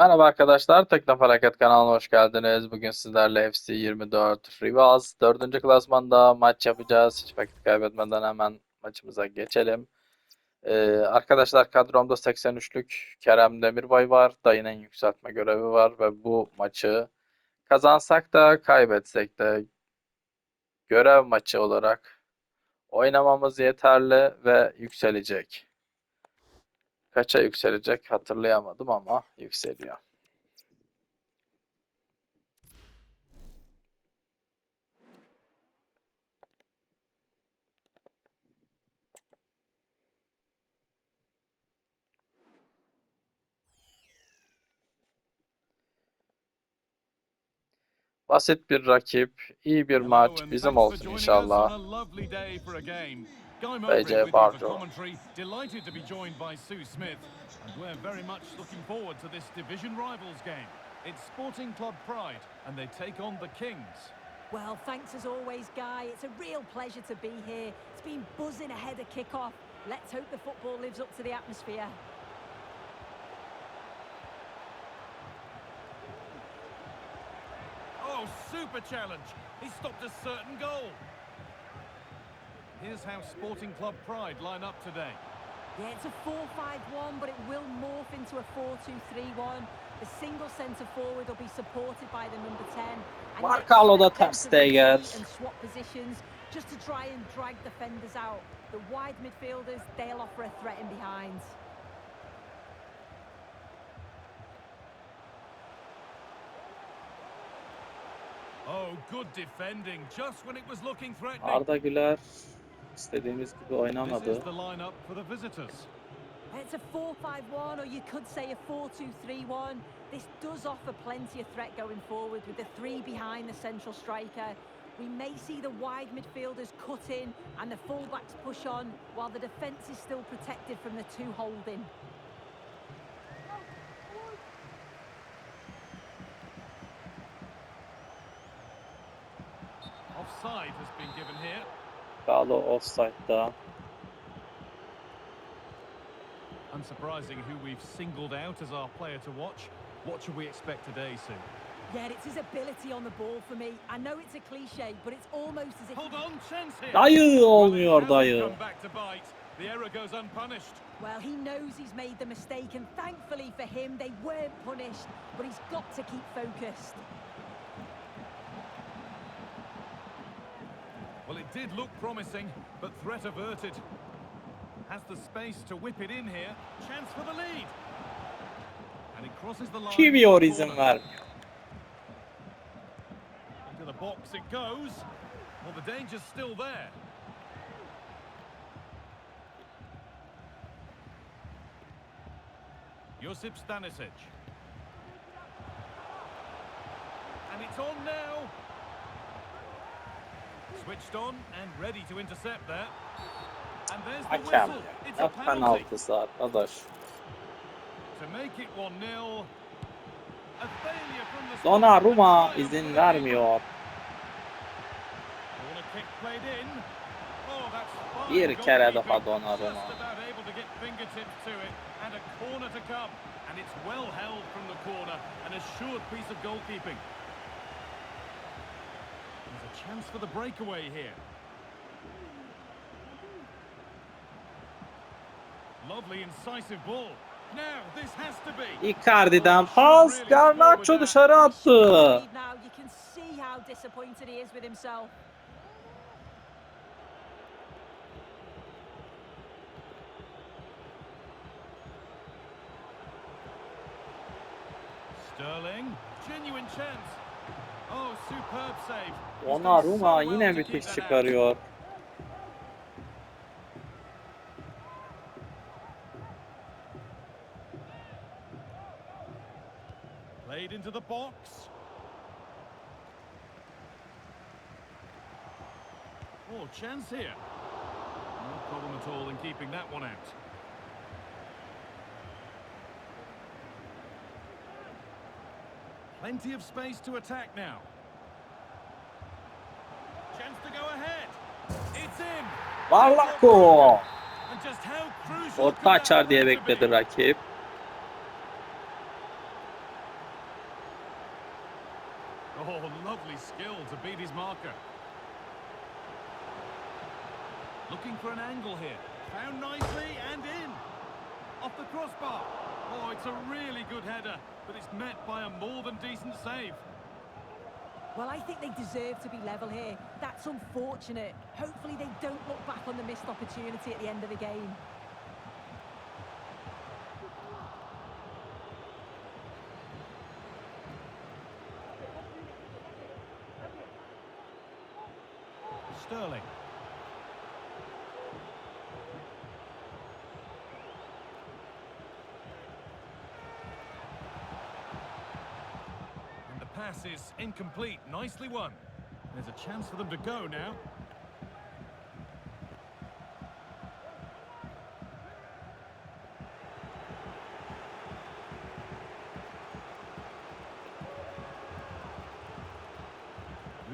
Merhaba arkadaşlar, Tekno Felaket kanalına hoş geldiniz. Bugün sizlerle FC 24 Rivals 4. klasmanda maç yapacağız. Hiç vakit kaybetmeden hemen maçımıza geçelim. Ee, arkadaşlar kadromda 83'lük Kerem Demirbay var. Dayının yükseltme görevi var ve bu maçı kazansak da kaybetsek de görev maçı olarak oynamamız yeterli ve yükselecek. Kaça yükselecek hatırlayamadım ama yükseliyor. Basit bir rakip, iyi bir maç bizim olsun inşallah. BC Bardo. Delighted to be joined by Sue Smith, and we're very much looking forward to this division rivals game. It's Sporting Club Pride, and they take on the Kings. Well, thanks as always, Guy. It's a real pleasure to be here. It's been buzzing ahead of kick-off. Let's hope the football lives up to the atmosphere. Oh, super challenge! He stopped a certain goal. Here's how Sporting Club Pride line up today. Yeah, it's a 4-5-1, but it will morph into a 4-2-3-1. The single centre forward will be supported by the number 10. And Mark yet da expect ter to steger. rotate And swap positions just to try and drag the defenders out. The wide midfielders, they'll offer a threat in behind. Oh, good defending, just when it was looking threatening. Arda Güler istediğimiz gibi This oynamadı. is the lineup for the visitors. It's a 4-5-1, or you could say a 4-2-3-1. This does offer plenty of threat going forward with the three behind the central striker. We may see the wide midfielders cut in and the fullbacks push on, while the defence is still protected from the two holding. Offside has been given here. Galo offside'da. Unsurprising who we've singled out as our player to watch. What should we expect today, Sue? Yeah, it's his ability on the ball for me. I know it's a cliche, but it's almost as if... Hold on, chance here. Dayı olmuyor Well, it hasn't dayı. come back to bite. The error goes unpunished. Well, he knows he's made the mistake, and thankfully for him, they weren't punished. But he's got to keep focused. Well, it did look promising, but threat averted. Has the space to whip it in here. Chance for the lead. And it crosses the line. For izin vermiyor. Into the box it goes. Well, the danger's still there. Josip Stanisic. And it's on now. Hakem ya. Ya penaltı saat adaş. Donnarumma izin vermiyor. Bir kere daha Donnarumma. And it's well held from the corner, an assured piece of goalkeeping. There's a chance for the breakaway here. Lovely incisive ball. Now, this has to be. Icardi'den oh, pas Garnacho dışarı attı. Lead Now you can see how disappointed he is with himself. Sterling, genuine chance. Donnarumma so well yine out. çıkarıyor. Played into the box. Oh, chance here. No problem at all in keeping that one out. Plenty of space to attack now. Chance to go ahead. It's in. Ballako. Orta açar diye bekledi rakip. Oh, lovely skill to beat his marker. Looking for an angle here. Found nicely it's a really good header, but it's met by a more than decent save. Well, I think they deserve to be level here. That's unfortunate. Hopefully they don't look back on the missed opportunity at the end of the game. Sterling. And the pass is incomplete. Nicely won. There's a chance for them to go now.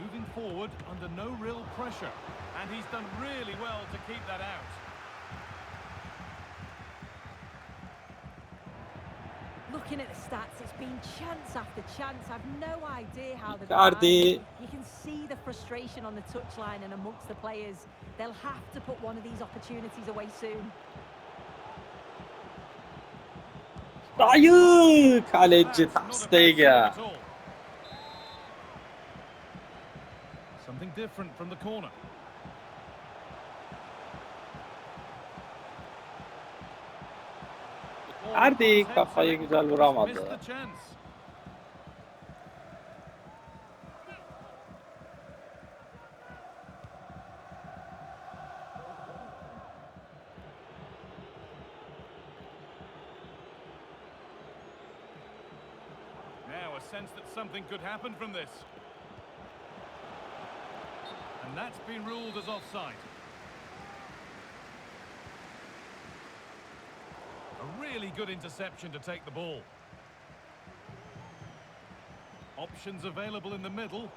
Moving forward under no real pressure. And he's done really well to keep that out. Looking at the stats, it's been chance after chance. I've no idea how they've Icardi. arrived. You can see the frustration on the touchline and amongst the players. They'll have to put one of these opportunities away soon. Hayır! Kaleci That's not a Ter bad Stegen. save at all. Something different from the corner. Intense kafayı güzel vuramadı. Now a sense that something could happen from this. And that's been ruled as offside. A really good interception to take the ball. Options available in the middle.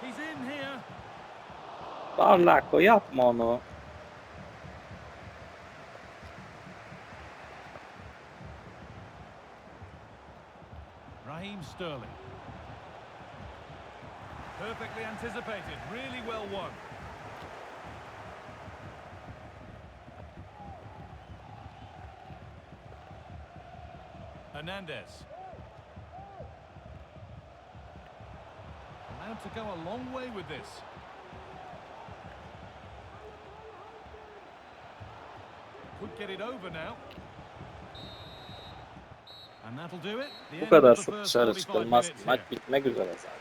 He's in here. Parlako yapma onu. Raheem Sterling. Perfectly anticipated, really well won. Hernandez. Allowed to go a long way with this. Could get it over now. And that'll do it. The Bu kadar çok dışarı çıkılmaz. Maç bitmek üzere zaten.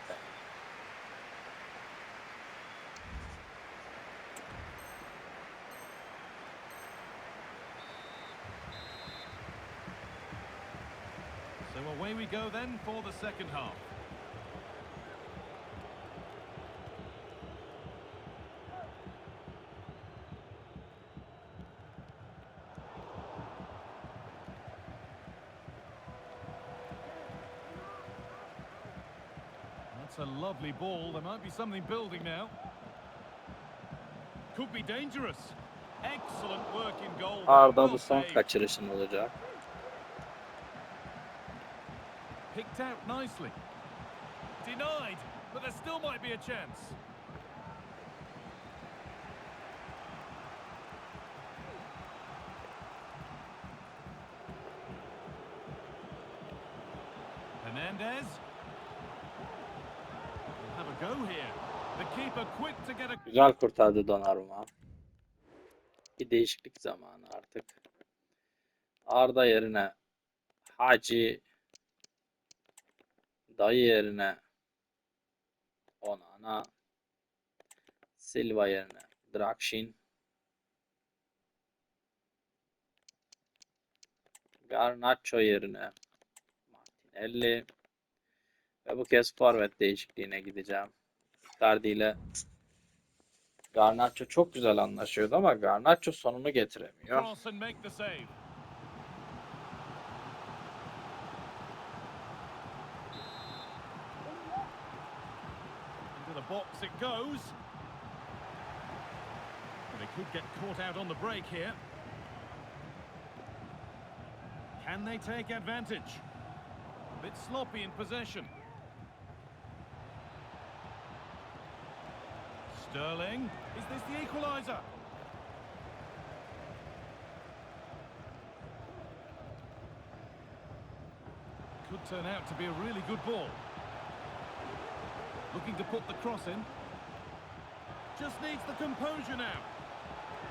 Away we go then for the second half. That's a lovely ball. There might be something building now. Could be dangerous. Excellent work in goal. Arda bu son kaçırışın olacak. Picked out nicely. Denied, but there still might be a chance. Hernandez. Have a go here. The keeper quick to get a Güzel kurtardı Donnarumma. Bir değişiklik zamanı artık. Arda yerine Hacı Dayı yerine Onana Silva yerine Drakshin Garnacho yerine Martinelli ve bu kez forvet değişikliğine gideceğim. Icardi ile Garnacho çok güzel anlaşıyordu ama Garnacho sonunu getiremiyor. The box it goes. But could get caught out on the break here. Can they take advantage? A bit sloppy in possession. Sterling. Is this the equaliser? Could turn out to be a really good ball. Looking to put the cross in. Just needs the composure now.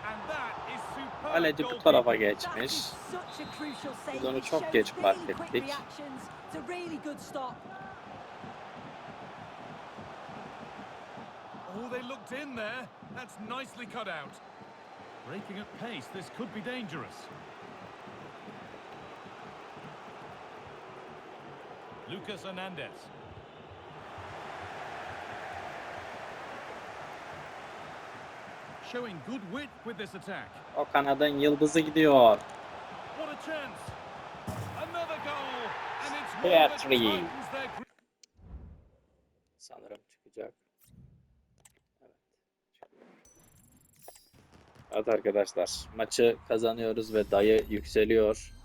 And that is superb Kaleci bu goalkeeping. tarafa That geçmiş. is such a crucial save. Biz onu It çok shows geç fark really ettik. It's a really good stop. Oh, they looked in there. That's nicely cut out. Breaking at pace, this could be dangerous. Lucas Hernandez. O kanadın yıldızı gidiyor. Petri. Sanırım çıkacak. Evet. evet arkadaşlar maçı kazanıyoruz ve dayı yükseliyor.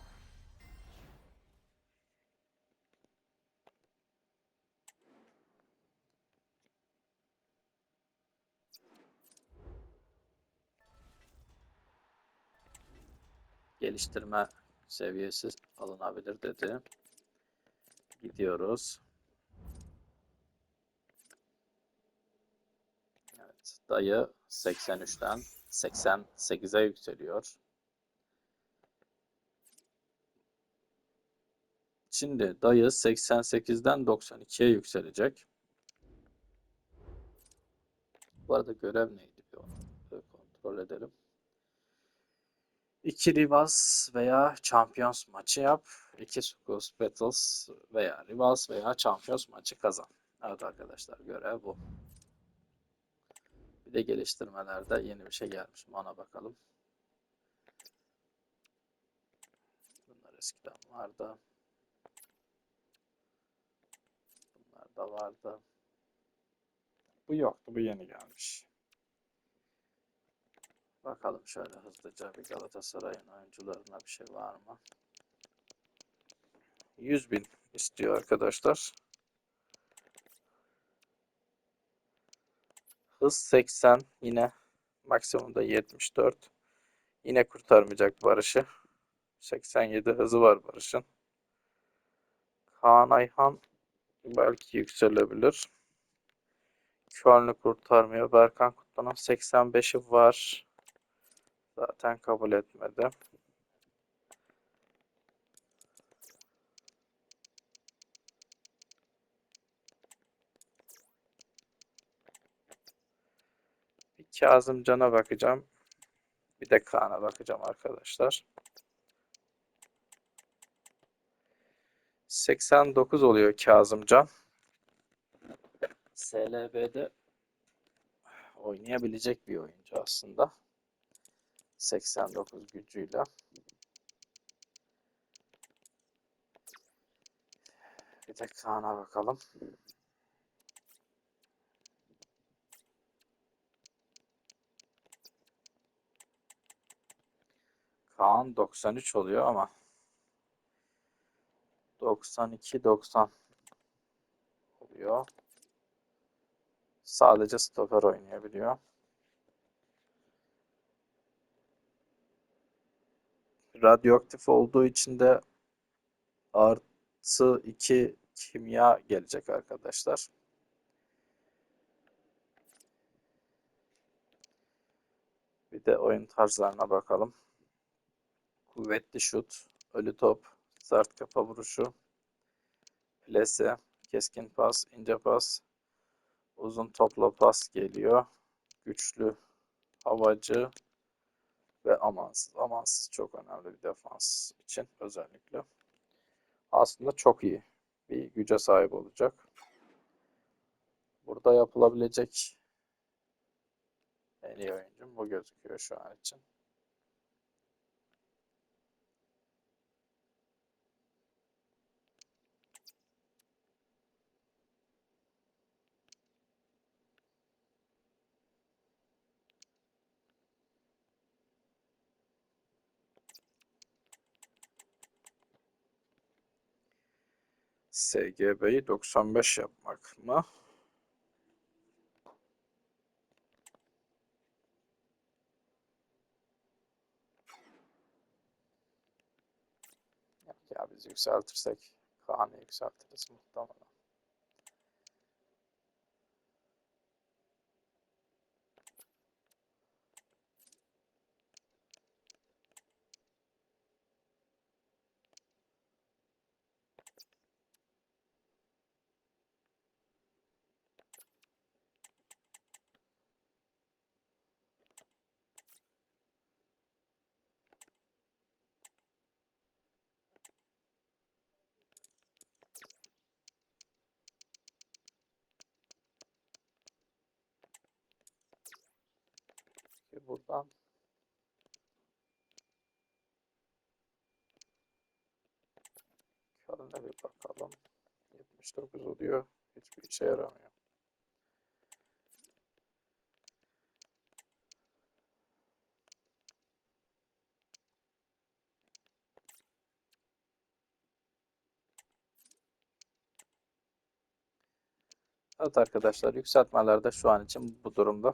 Geliştirme seviyesi alınabilir dedi. Gidiyoruz. Evet, dayı 83'ten 88'e yükseliyor. Şimdi dayı 88'den 92'ye yükselecek. Bu arada görev neydi bir kontrol edelim. İki Rivals veya Champions maçı yap. İki Schools Battles veya Rivals veya Champions maçı kazan. Evet arkadaşlar görev bu. Bir de geliştirmelerde yeni bir şey gelmiş mi ona bakalım. Bunlar eskiden vardı. Bunlar da vardı. Bu yoktu. Bu yeni gelmiş. Bakalım şöyle hızlıca bir Galatasaray'ın oyuncularına bir şey var mı? 100 bin istiyor arkadaşlar. Hız 80 yine maksimumda 74. Yine kurtarmayacak Barış'ı. 87 hızı var Barış'ın. Kaan Ayhan belki yükselebilir. Köln'ü kurtarmıyor. Berkan Kutlu'nun 85'i var. Zaten kabul etmedi. Bir Kazımcan'a bakacağım. Bir de Kaan'a bakacağım arkadaşlar. 89 oluyor Kazımcan. SLB'de oynayabilecek bir oyuncu aslında. 89 gücüyle. Bir de Kaan'a bakalım. Kaan 93 oluyor ama 92 90 oluyor. Sadece stoper oynayabiliyor. Radyoaktif olduğu için de artı 2 kimya gelecek arkadaşlar. Bir de oyun tarzlarına bakalım. Kuvvetli şut, ölü top, sert kafa vuruşu, plase, keskin pas, ince pas, uzun topla pas geliyor. Güçlü, havacı amansız. Amansız çok önemli bir defans için özellikle. Aslında çok iyi bir güce sahip olacak. Burada yapılabilecek en iyi oyuncum bu gözüküyor şu an için. SGB'yi 95 yapmak mı? Ya biz yükseltirsek Kaan'ı yükseltiriz muhtemelen. Buradan Köln'e bir bakalım. 79 oluyor. Hiçbir işe yaramıyor. Evet arkadaşlar yükseltmeler de şu an için bu durumda.